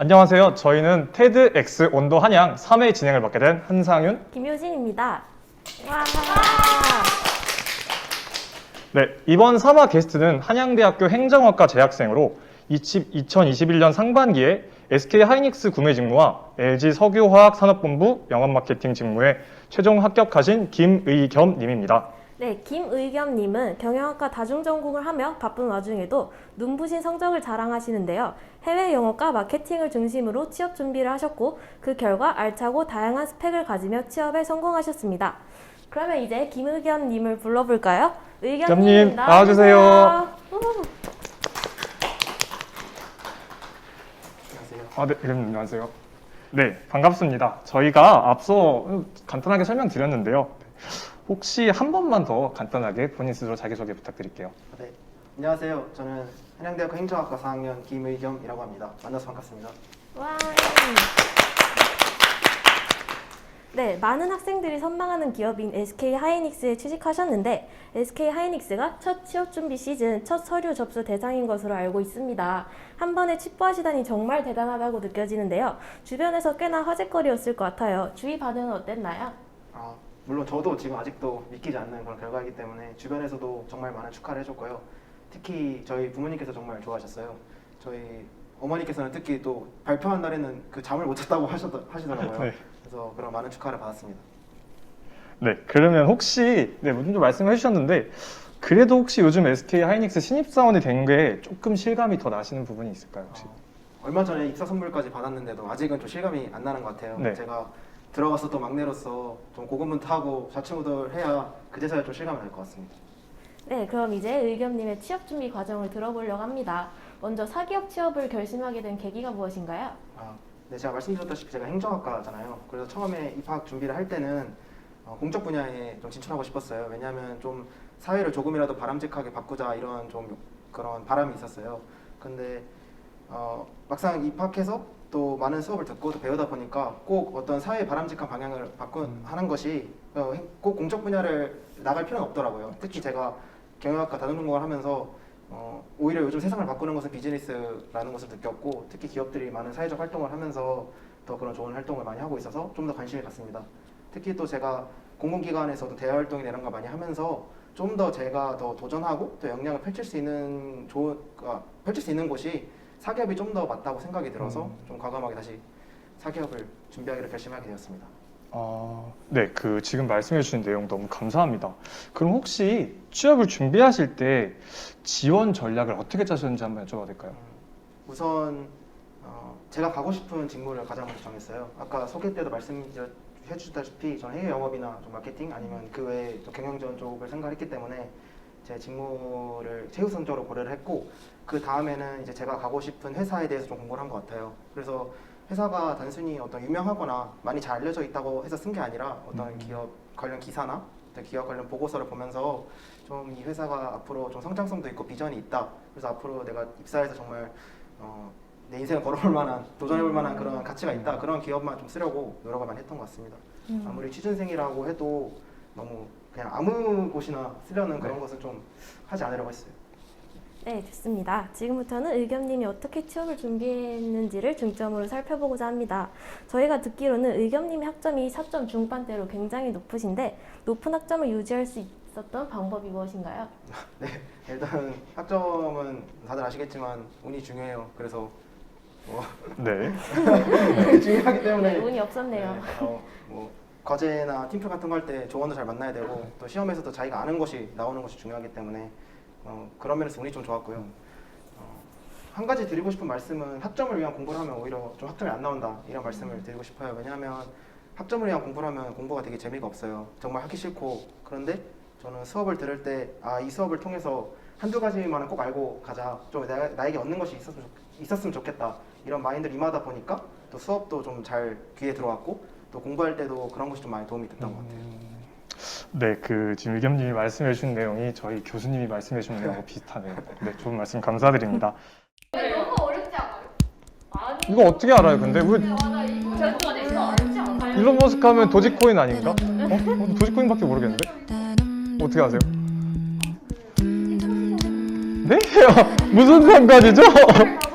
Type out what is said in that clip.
안녕하세요. 저희는 테드 X 온도 한양 3회 진행을 맡게 된 한상윤. 김효진입니다. 와. 네, 이번 3화 게스트는 한양대학교 행정학과 재학생으로 2021년 상반기에 SK 하이닉스 구매 직무와 LG 석유화학 산업본부 영업 마케팅 직무에 최종 합격하신 김의겸 님입니다. 네, 김의겸님은 경영학과 다중전공을 하며 바쁜 와중에도 눈부신 성적을 자랑하시는데요. 해외 영어과 마케팅을 중심으로 취업 준비를 하셨고 그 결과 알차고 다양한 스펙을 가지며 취업에 성공하셨습니다. 그러면 이제 김의겸님을 불러볼까요? 의겸님 겸님, 나와주세요. 우. 아, 네, 의겸님 안녕하세요. 네, 반갑습니다. 저희가 앞서 간단하게 설명드렸는데요. 혹시 한 번만 더 간단하게 본인 스스로 자기소개 부탁드릴게요. 네, 안녕하세요. 저는 한양대학교 행정학과 4학년 김의겸이라고 합니다. 만나서 반갑습니다. 와. 네, 많은 학생들이 선망하는 기업인 SK 하이닉스에 취직하셨는데 SK 하이닉스가 첫 취업 준비 시즌 첫 서류 접수 대상인 것으로 알고 있습니다. 한 번에 취부하시다니 정말 대단하다고 느껴지는데요. 주변에서 꽤나 화제거리였을 것 같아요. 주위 반응은 어땠나요? 아, 물론 저도 지금 아직도 믿기지 않는 그런 결과이기 때문에 주변에서도 정말 많은 축하를 해줬고요. 특히 저희 부모님께서 정말 좋아하셨어요. 저희 어머니께서는 특히 또 발표한 날에는 그 잠을 못 잤다고 하셨, 하시더라고요. 네. 그래서 그런 많은 축하를 받았습니다. 네, 그러면 혹시 네, 먼저 말씀해 주셨는데 그래도 혹시 요즘 SK 하이닉스 신입 사원이 된 게 조금 실감이 더 나시는 부분이 있을까요, 혹시? 얼마 전에 입사 선물까지 받았는데도 아직은 좀 실감이 안 나는 것 같아요. 네. 제가 들어가서 또 막내로서 좀 고군분투하고 좌충우돌 해야 그제서야 좀 실감이 날 것 같습니다. 네, 그럼 이제 의겸님의 취업 준비 과정을 들어보려고 합니다. 먼저 사기업 취업을 결심하게 된 계기가 무엇인가요? 아, 네, 제가 말씀드렸다시피 제가 행정학과잖아요. 그래서 처음에 입학 준비를 할 때는 어, 공적 분야에 좀 진출하고 싶었어요. 왜냐하면 좀 사회를 조금이라도 바람직하게 바꾸자 이런 좀 그런 바람이 있었어요. 근데 어, 막상 입학해서 또 많은 수업을 듣고 또 배우다 보니까 꼭 어떤 사회 바람직한 방향을 바꾼 하는 것이 어, 행- 꼭 공적 분야를 나갈 필요는 없더라고요. 특히 제가 경영학과 다중전공을 하면서 어, 오히려 요즘 세상을 바꾸는 것은 비즈니스라는 것을 느꼈고 특히 기업들이 많은 사회적 활동을 하면서 더 그런 좋은 활동을 많이 하고 있어서 좀 더 관심이 갔습니다. 특히 또 제가 공공기관에서도 대화 활동이나 이런 거 많이 하면서 좀 더 제가 더 도전하고 또 역량을 펼칠 수 있는 좋은 아, 펼칠 수 있는 곳이 사기업이 좀 더 맞다고 생각이 들어서 음. 좀 과감하게 다시 사기업을 준비하기로 결심하게 되었습니다. 아, 네, 그 지금 말씀해 주신 내용 너무 감사합니다. 그럼 혹시 취업을 준비하실 때 지원 전략을 어떻게 짜셨는지 한번 여쭤봐도 될까요? 우선 어, 제가 가고 싶은 직무를 가장 먼저 정했어요. 아까 소개 때도 말씀해 주셨다시피 저는 해외 영업이나 좀 마케팅 아니면 그 외에 또 경영지원 쪽을 생각했기 때문에 제 직무를 최우선적으로 고려를 했고 그 다음에는 이제 제가 가고 싶은 회사에 대해서 좀 공부를 한 것 같아요. 그래서 회사가 단순히 어떤 유명하거나 많이 잘 알려져 있다고 해서 쓴 게 아니라 어떤 음. 기업 관련 기사나 어떤 기업 관련 보고서를 보면서 좀 이 회사가 앞으로 좀 성장성도 있고 비전이 있다. 그래서 앞으로 내가 입사해서 정말 어, 내 인생을 걸어볼 만한 도전해볼 만한 그런 가치가 있다. 그런 기업만 좀 쓰려고 노력을 많이 했던 것 같습니다. 음. 아무리 취준생이라고 해도 너무 그냥 아무 곳이나 쓰려는 그런 네. 것은 좀 하지 않으려고 했어요. 네, 됐습니다. 지금부터는 의겸님이 어떻게 취업을 준비했는지를 중점으로 살펴보고자 합니다. 저희가 듣기로는 의겸님의 학점이 4점 중반대로 굉장히 높으신데 높은 학점을 유지할 수 있었던 방법이 무엇인가요? 일단 학점은 다들 아시겠지만 운이 중요해요. 그래서 뭐 네. 중요하기 때문에 네, 운이 없었네요. 네, 어, 뭐 과제나 팀플 같은 거 할 때 조언도 잘 만나야 되고 또 시험에서도 자기가 아는 것이 나오는 것이 중요하기 때문에 어, 그런 면에서 운이 좀 좋았고요. 어, 한 가지 드리고 싶은 말씀은 학점을 위한 공부를 하면 오히려 좀 학점이 안 나온다 이런 말씀을 드리고 싶어요. 왜냐하면 학점을 위한 공부를 하면 공부가 되게 재미가 없어요. 정말 하기 싫고 그런데 저는 수업을 들을 때 아 이 수업을 통해서 한두 가지만은 꼭 알고 가자. 좀 나, 나에게 얻는 것이 있었으면, 좋, 있었으면 좋겠다. 이런 마인드를 임하다 보니까 또 수업도 좀 잘 귀에 들어왔고 또 공부할 때도 그런 것이 좀 많이 도움이 됐던 것 같아요. 네, 그 지금 의겸님이 말씀해 주신 내용이 저희 교수님이 말씀해 주신 내용과 비슷하네요. 네, 좋은 말씀 감사드립니다. 너무 어렵지 않아요? 아니. 이거 어떻게 알아요? 근데 왜 맞아 이거 어렵지 않아요. 일론 머스크 하면 도지코인 아닌가? 어? 어? 도지코인밖에 모르겠는데? 어떻게 아세요? 네? 무슨 상관이죠?